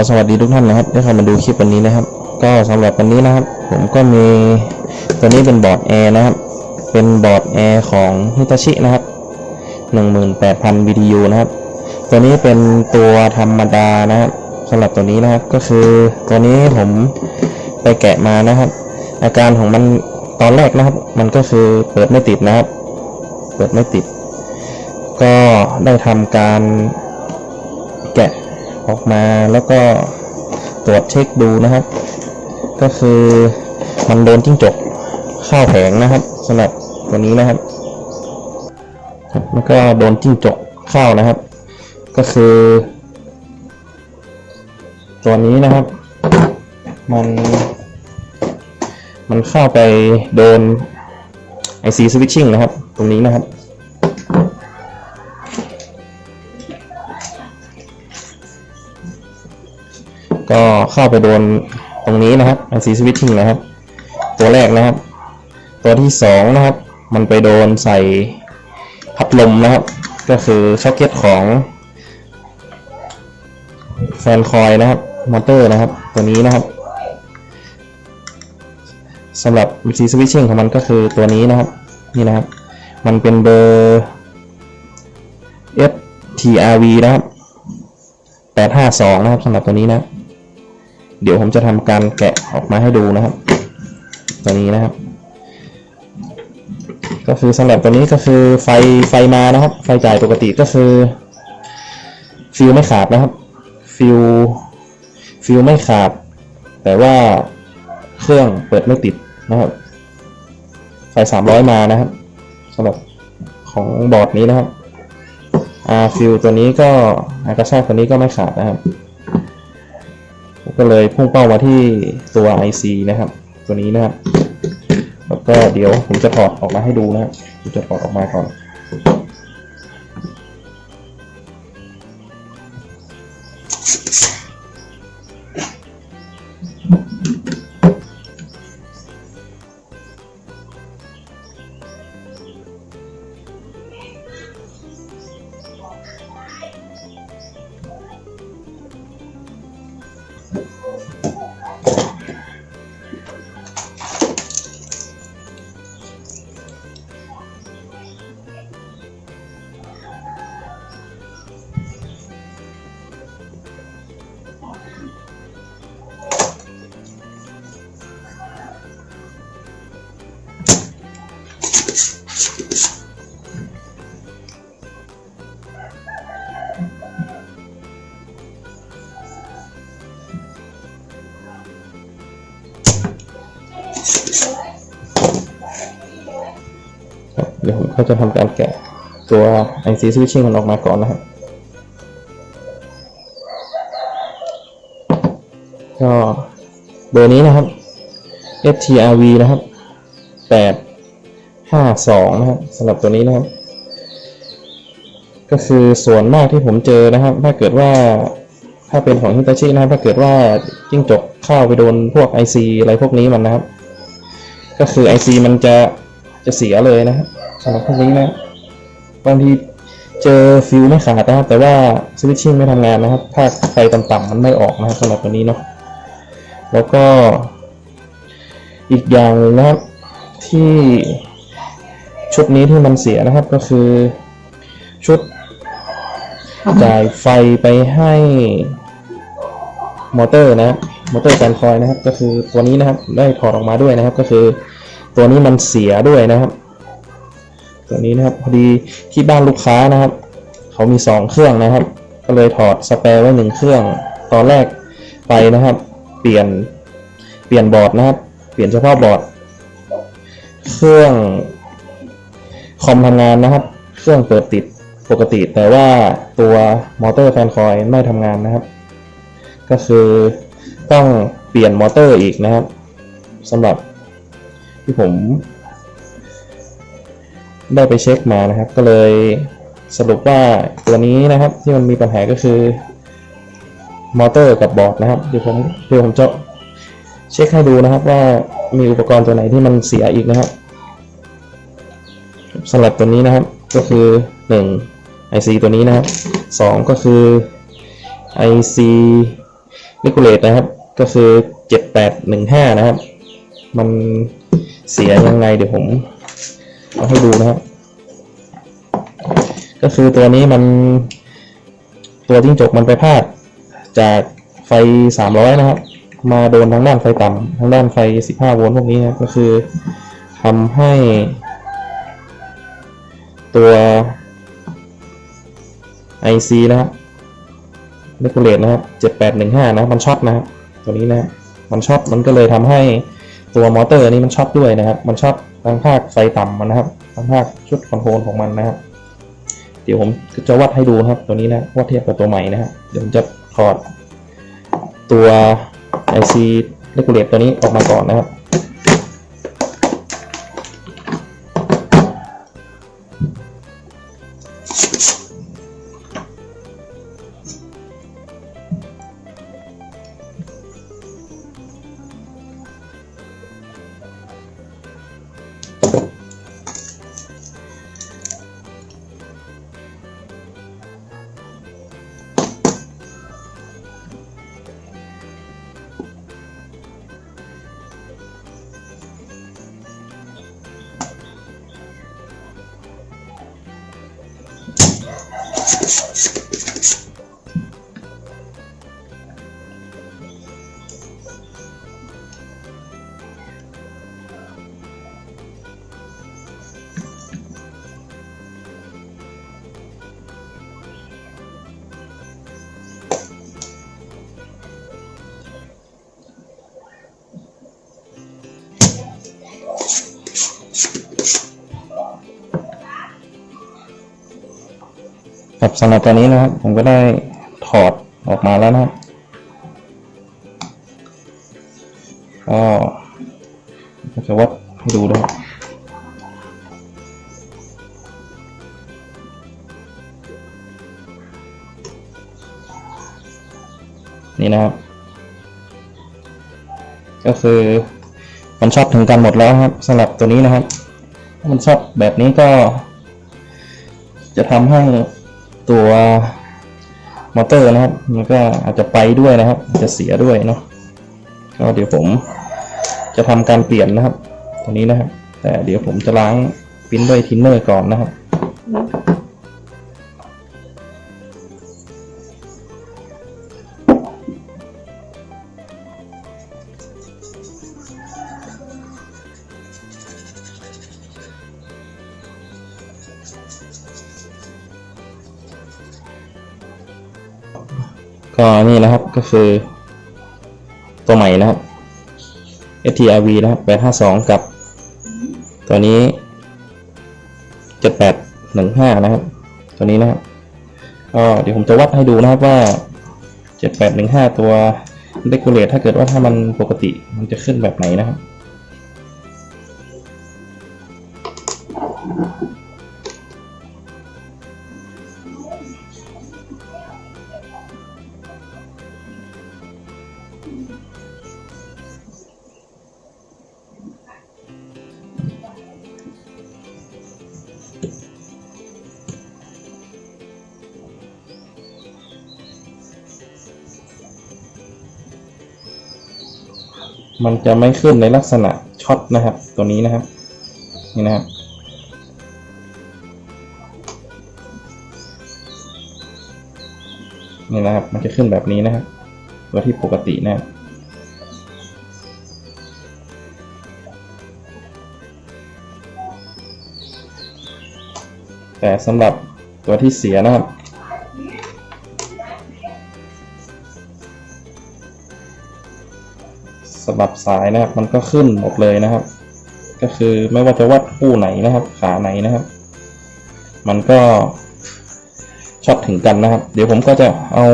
อนอื่นขอสวัสดีทุกท่านนะครับที่เข้ามาดูคลิปวันนี้นะครับ ก็สำหรับวันนี้นะครับ ผมก็มีตัวนี้เป็นบอร์ดแอร์นะครับ เป็นบอร์ดแอร์ของ Hitachi นะครับ 18,000 BTU นะครับ ตัวนี้เป็นตัวธรรมดานะครับสำหรับตัวนี้นะครับก็คือตัวนี้ผมไปแกะมานะครับ อาการของมันตอนแรกนะครับ มันก็คือเปิดไม่ติดนะครับ เปิดไม่ติด ก็ได้ทำการแกะ ออกมาแล้วก็ตรวจเช็คดูนะครับ ก็คือมันโดนจิ้งจกเข้าแผงนะครับสำหรับตัวนี้นะครับครับแล้วก็โดนจิ้งจกเข้านะครับ ก็คือ ตัวนี้นะครับ มัน มันเข้าไปโดน IC switching นะครับ ตรงนี้นะครับ ก็เข้าไปโดนตรงนี้นะครับ IC switching นะครับ ตัวแรกนะครับ ตัวที่สองนะครับ มันไปโดนใส่พัดลมนะครับ ก็คือช็อคเก็ตของแฟนคอยนะครับมอเตอร์นะครับ ตัวนี้นะครับสำหรับ IC switching ของมันก็คือตัวนี้นะครับ นี่นะครับ มันเป็นเบอร์ FTRV นะครับ 852 นะครับสำหรับตัวนี้นะครับ เดี๋ยวผมจะทำการแกะออกมาให้ดูนะครับ ตัวนี้นะครับ ก็คือสำหรับตัวนี้ก็คือไฟไฟมานะครับ ไฟจ่ายปกติก็คือ ฟิวไม่ขาดนะครับ ฟิวฟิวไม่ขาด แต่ว่าเครื่องเปิดไม่ติดนะครับไฟ300มานะครับสำหรับของบอร์ดนี้นะครับอาฟิวตัวนี้ก็อากระชากตัวนี้ก็ไม่ขาดนะครับ ก็เลยพุ่งเป้ามาที่ตัว IC นะครับ ตัวนี้นะครับ แล้วก็เดี๋ยวผมจะถอดออกมาให้ดูนะครับผมจะถอดออกมาก่อน เดี๋ยวผมก็จะทำการแกะตัว IC switching มันออกมาก่อนนะครับ ก็เบอร์นี้นะครับ FTRV นะครับ852นะครับสำหรับตัวนี้นะครับ ก็คือส่วนมากที่ผมเจอนะครับ ถ้าเกิดว่าถ้าเป็นของ Hitachi นะครับ ถ้าเกิดว่าจิ้งจกเข้าไปโดนพวก IC อะไรพวกนี้มันนะครับ ก็คือ IC มันจะจะเสียเลยนะครับสำหรับพวกนี้นะบางทีเจอฟิวไม่ขาดนะครับแต่ว่าสวิตชิ่งไม่ทำงานนะครับถ้าไฟต่ำๆมันไม่ออกนะครับสำหรับตัวนี้เนาะแล้วก็อีกอย่างนะครับที่ชุดนี้ที่มันเสียนะครับก็คือชุดจ่ายไฟไปให้มอเตอร์นะครับมอเตอร์แฟนคอยนะครับ ก็คือตัวนี้นะครับได้ถอดออกมาด้วยนะครับ ก็คือ ตัวนี้มันเสียด้วยนะครับ ตัวนี้นะครับพอดีที่บ้านลูกค้านะครับ เขามีสองเครื่องนะครับ ก็เลยถอดสเปรไว้หนึ่งเครื่อง ตอนแรกไปนะครับ เปลี่ยนเปลี่ยนบอร์ดนะครับ เปลี่ยนเฉพาะบอร์ด เครื่องคอมทำงานนะครับ เครื่องเปิดติดปกติแต่ว่าตัวมอเตอร์แฟนคอยไม่ทำงานนะครับ ก็คือต้องเปลี่ยนมอเตอร์อีกนะครับสำหรับ ที่ผม ได้ไปเช็คมานะครับ ก็เลยสรุปว่าตัวนี้นะครับที่มันมีปัญหาก็คือมอเตอร์กับบอร์ดนะครับเดี๋ยวผมเดี๋ยวผมจะเช็คให้ดูนะครับว่ามีอุปกรณ์ตัวไหนที่มันเสียอีกนะครับสำหรับตัวนี้นะครับก็คือ 1 IC ตัวนี้นะครับ 2 ก็คือ IC เลกูเลตนะครับ ก็คือเจ็ดแปดหนึ่งห้านะครับ มัน เสียยังไงเดี๋ยวผมเอาให้ดูนะครับ ก็คือตัวนี้มัน ตัวจิ้งจกมันไปพลาด จากไฟสามร้อยนะครับ มาโดนทางด้านไฟต่ำทางด้านไฟสิบห้าโวลต์พวกนี้นะก็คือทำให้ ตัว IC นะครับเลกูเลตนะครับเจ็ดแปดหนึ่งห้านะ มันช็อตนะครับตัวนี้นะ มันช็อตมันก็เลยทำให้ ตัวมอเตอร์นี้มันชอบด้วยนะครับ มันชอบทางภาคไฟต่ำมันนะครับทางภาคชุดคอนโทรลของมันนะครับ เดี๋ยวผมจะวัดให้ดูครับ ตัวนี้นะวัดเทียบกับตัวใหม่นะครับเดี๋ยวผมจะถอดตัว IC r e g u l a t ตัวนี้ออกมาก่อนนะครับ ครับสำหรับตัวนี้นะครับ ผมก็ได้ถอดออกมาแล้วนะครับก็จะวัดให้ดูนะครับนี่นะครับ ก็คือมันชอตถึงกันหมดแล้วครับสำหรับตัวนี้นะครับ ถ้ามันชอตแบบนี้ก็ จะทำให้ ตัวมอเตอร์นะครับ มันก็อาจจะไปด้วยนะครับ จะเสียด้วยเนาะก็เดี๋ยวผมจะทำการเปลี่ยนนะครับ ตัวนี้นะครับ แต่เดี๋ยวผมจะล้างปิ้นด้วยทินเนอร์ก่อนนะครับ ก็นี่นะครับก็คือ ตัวใหม่นะครับ STRV นะครับ852 กับ ตัวนี้ 7815 นะครับ ตัวนี้นะครับก็เดี๋ยวผมจะวัดให้ดูนะครับว่า 7815 ตัว regulate ถ้าเกิดว่าถ้ามันปกติมันจะขึ้นแบบไหนนะครับ มันจะไม่ขึ้นในลักษณะช็อตนะครับ ตัวนี้นะครับ นี่นะครับนี่นะครับ มันจะขึ้นแบบนี้นะครับตัวที่ปกตินะครับแต่สำหรับตัวที่เสียนะครับ สลับสายนะครับ มันก็ขึ้นหมดเลยนะครับ ก็คือไม่ว่าจะวัดคู่ไหนนะครับ ขาไหนนะครับ มันก็ช็อตถึงกันนะครับ เดี๋ยวผมก็จะเอา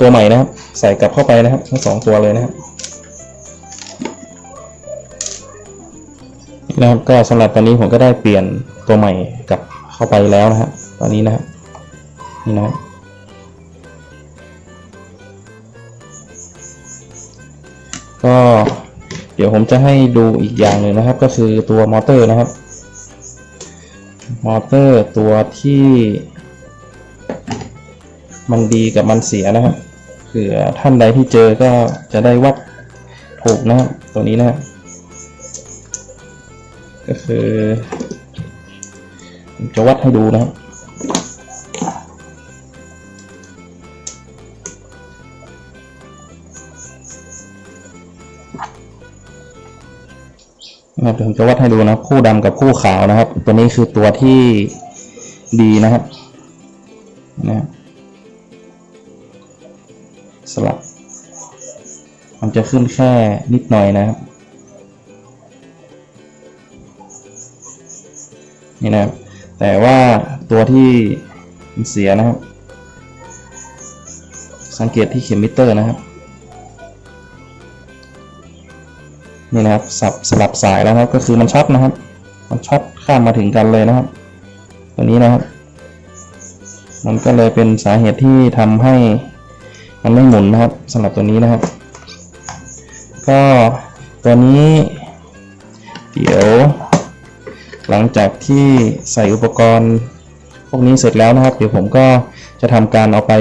ตัวใหม่นะครับ ใส่กลับเข้าไปนะครับ ทั้งสองตัวเลยนะครับนะครับก็สำหรับตอนนี้ผมก็ได้เปลี่ยนตัวใหม่กลับเข้าไปแล้วนะครับตอนนี้นะครับนี่นะก็ ดี๋ยวผมจะให้ดูอีกอย่างหนึ่งนะครับ ก็คือตัวมอเตอร์นะครับ มอเตอร์ตัวที่มันดีกับมันเสียนะครับเผื่อท่านใดที่เจอก็จะได้วัดถูกนะครับตัวนี้นะครับก็คือ จะวัดให้ดูนะครับ นะครับเดี๋ยวผมจะวัดให้ดูนะคู่ดำกับคู่ขาวนะครับ ตัวนี้คือตัวที่ดีนะครับนะสลับ มันจะขึ้นแค่นิดหน่อยนะครับ นี่นะครับ แต่ว่าตัวที่เสียนะครับ สังเกตที่เข็มมิเตอร์นะครับ นี่นะครับสับสลับสายแล้วนะครับก็คือมันช็อตนะครับ มันช็อตข้ามมาถึงกันเลยนะครับ ตัวนี้นะครับ มันก็เลยเป็นสาเหตุที่ทำให้มันไม่หมุนนะครับสำหรับตัวนี้นะครับ ก็ตัวนี้เดี๋ยว หลังจากที่ใส่อุปกรณ์พวกนี้เสร็จแล้วนะครับ เดี๋ยวผมก็ จะทำการเอาไป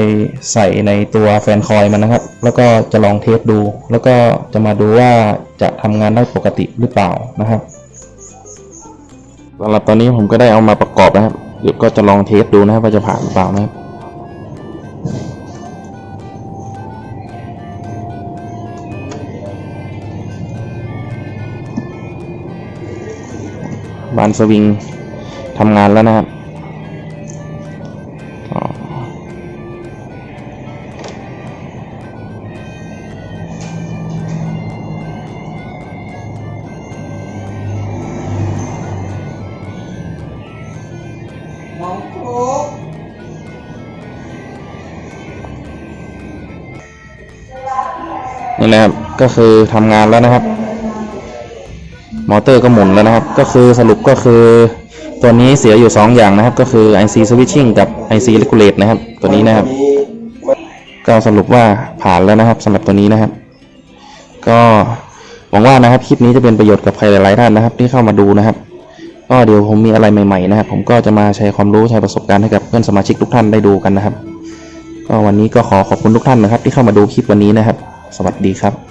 ใส่ในตัวแฟนคอยมันนะครับ แล้วก็จะลองเทสดู แล้วก็จะมาดูว่าจะทำงานได้ปกติหรือเปล่านะครับสำหรับตอนนี้ผมก็ได้เอามาประกอบนะครับ เดี๋ยวก็จะลองเทสดูนะครับว่าจะผ่านหรือเปล่านะครับบานสวิงทำงานแล้วนะครับ นี่นะครับก็คือทำงานแล้วนะครับ มอเตอร์ก็หมุนแล้วนะครับ ก็คือสรุปก็คือตัวนี้เสียอยู่ 2 อย่างนะครับ ก็คือ IC switching กับ IC regulate นะครับ ตัวนี้นะครับ ก็สรุปว่าผ่านแล้วนะครับสำหรับตัวนี้นะครับ ก็หวังว่านะครับคลิปนี้จะเป็นประโยชน์กับใครหลายๆท่านนะครับ ที่เข้ามาดูนะครับ ก็เดี๋ยวผมมีอะไรใหม่ๆนะครับ ผมก็จะมาแชร์ความรู้แชร์ประสบการณ์ให้กับเพื่อนสมาชิกทุกท่านได้ดูกันนะครับ ก็วันนี้ก็ขอขอบคุณทุกท่านนะครับ ที่เข้ามาดูคลิปวันนี้นะครับ สวัสดีครับ